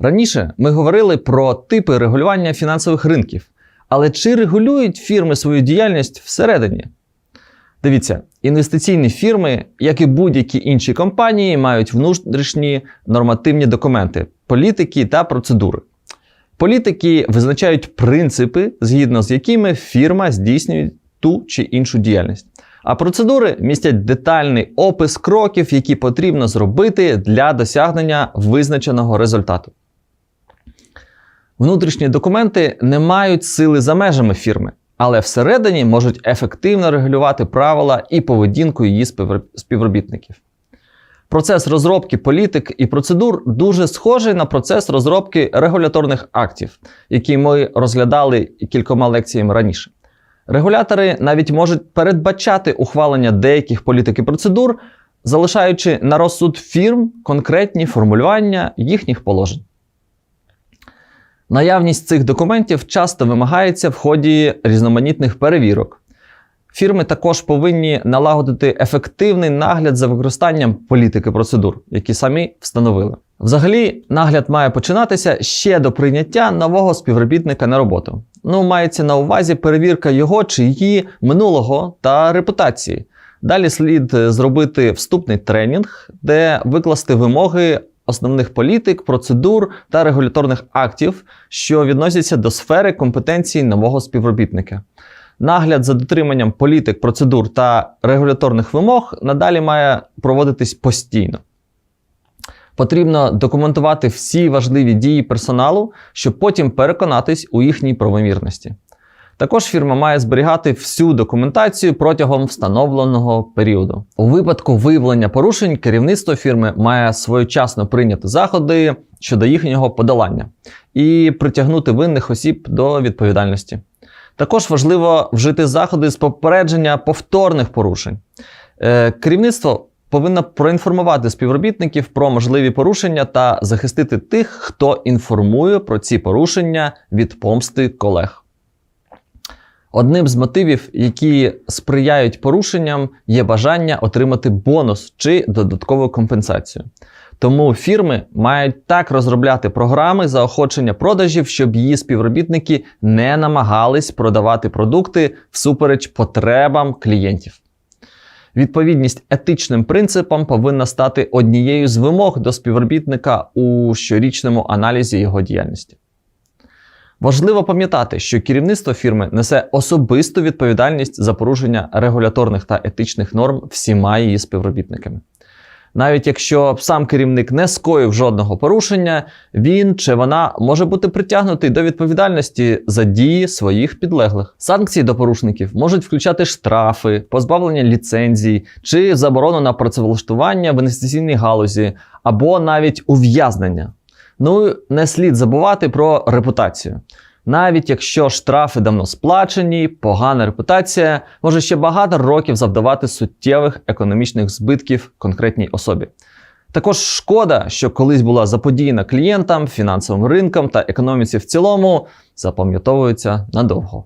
Раніше ми говорили про типи регулювання фінансових ринків, але чи регулюють фірми свою діяльність всередині? Дивіться, інвестиційні фірми, як і будь-які інші компанії, мають внутрішні нормативні документи, політики та процедури. Політики визначають принципи, згідно з якими фірма здійснює ту чи іншу діяльність. А процедури містять детальний опис кроків, які потрібно зробити для досягнення визначеного результату. Внутрішні документи не мають сили за межами фірми, але всередині можуть ефективно регулювати правила і поведінку її співробітників. Процес розробки політик і процедур дуже схожий на процес розробки регуляторних актів, який ми розглядали кількома лекціями раніше. Регулятори навіть можуть передбачати ухвалення деяких політик і процедур, залишаючи на розсуд фірм конкретні формулювання їхніх положень. Наявність цих документів часто вимагається в ході різноманітних перевірок. Фірми також повинні налагодити ефективний нагляд за використанням політики процедур, які самі встановили. Взагалі, нагляд має починатися ще до прийняття нового співробітника на роботу. Ну, мається на увазі перевірка його чи її минулого та репутації. Далі слід е, зробити вступний тренінг, де викласти вимоги основних політик, процедур та регуляторних актів, що відносяться до сфери компетенції нового співробітника. Нагляд за дотриманням політик, процедур та регуляторних вимог надалі має проводитись постійно. Потрібно документувати всі важливі дії персоналу, щоб потім переконатись у їхній правомірності. Також фірма має зберігати всю документацію протягом встановленого періоду. У випадку виявлення порушень керівництво фірми має своєчасно прийняти заходи щодо їхнього подолання і притягнути винних осіб до відповідальності. Також важливо вжити заходи з попередження повторних порушень. Е, керівництво повинно проінформувати співробітників про можливі порушення та захистити тих, хто інформує про ці порушення від помсти колег. Одним з мотивів, які сприяють порушенням, є бажання отримати бонус чи додаткову компенсацію. Тому фірми мають так розробляти програми заохочення продажів, щоб її співробітники не намагались продавати продукти всупереч потребам клієнтів. Відповідність етичним принципам повинна стати однією з вимог до співробітника у щорічному аналізі його діяльності. Важливо пам'ятати, що керівництво фірми несе особисту відповідальність за порушення регуляторних та етичних норм всіма її співробітниками. Навіть якщо сам керівник не скоїв жодного порушення, він чи вона може бути притягнутий до відповідальності за дії своїх підлеглих. Санкції до порушників можуть включати штрафи, позбавлення ліцензій чи заборону на працевлаштування в інвестиційній галузі, або навіть ув'язнення. Ну, не слід забувати про репутацію. Навіть якщо штрафи давно сплачені, погана репутація може ще багато років завдавати суттєвих економічних збитків конкретній особі. Також шкода, що колись була заподіяна клієнтам, фінансовим ринкам та економіці в цілому, запам'ятовується надовго.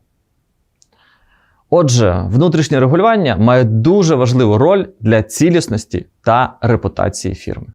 Отже, внутрішнє регулювання має дуже важливу роль для цілісності та репутації фірми.